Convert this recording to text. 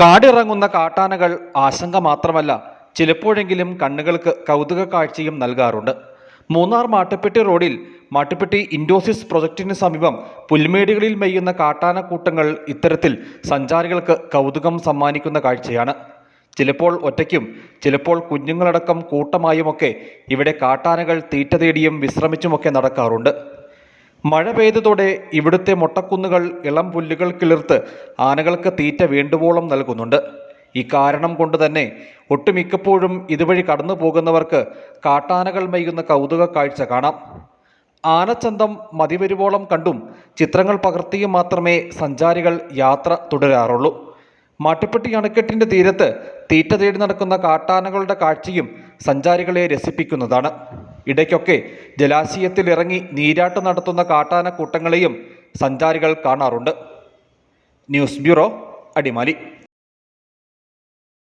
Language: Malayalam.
കാടിറങ്ങുന്ന കാട്ടാനകൾ ആശങ്ക മാത്രമല്ല ചിലപ്പോഴെങ്കിലും കണ്ണുകൾക്ക് കൗതുക കാഴ്ചയും നൽകാറുണ്ട്. മൂന്നാർ മാട്ടുപ്പെട്ടി റോഡിൽ മാട്ടുപ്പെട്ടി ഇൻഡോസിസ് പ്രൊജക്ടിന് സമീപം പുൽമേടുകളിൽ മെയ്യുന്ന കാട്ടാനക്കൂട്ടങ്ങൾ ഇത്തരത്തിൽ സഞ്ചാരികൾക്ക് കൗതുകം സമ്മാനിക്കുന്ന കാഴ്ചയാണ്. ചിലപ്പോൾ ഒറ്റയ്ക്കും ചിലപ്പോൾ കുഞ്ഞുങ്ങളടക്കം കൂട്ടമായുമൊക്കെ ഇവിടെ കാട്ടാനകൾ തീറ്റ തേടിയും വിശ്രമിച്ചുമൊക്കെ നടക്കാറുണ്ട്. മഴ പെയ്തതോടെ ഇവിടുത്തെ മൊട്ടക്കുന്നുകൾ ഇളം പുല്ലുകൾ കിളിർത്ത് ആനകൾക്ക് തീറ്റ വേണ്ടുവോളം നൽകുന്നുണ്ട്. ഇക്കാരണം കൊണ്ട് തന്നെ ഒട്ടുമിക്കപ്പോഴും ഇതുവഴി കടന്നു പോകുന്നവർക്ക് കാട്ടാനകൾ മെയ്യുന്ന കൗതുക കാഴ്ച കാണാം. ആനച്ചന്തം മതിവരുവോളം കണ്ടും ചിത്രങ്ങൾ പകർത്തിയും മാത്രമേ സഞ്ചാരികൾ യാത്ര തുടരാറുള്ളൂ. മാട്ടുപ്പെട്ടി അണക്കെട്ടിന്റെ തീരത്ത് തീറ്റ തേടി നടക്കുന്ന കാട്ടാനകളുടെ കാഴ്ചയും സഞ്ചാരികളെ രസിപ്പിക്കുന്നതാണ്. ഇടയ്ക്കൊക്കെ ജലാശയത്തിൽ ഇറങ്ങി നീരാട്ട് നടത്തുന്ന കാട്ടാനക്കൂട്ടങ്ങളെയും സഞ്ചാരികൾ കാണാറുണ്ട്. News bureau Adimali.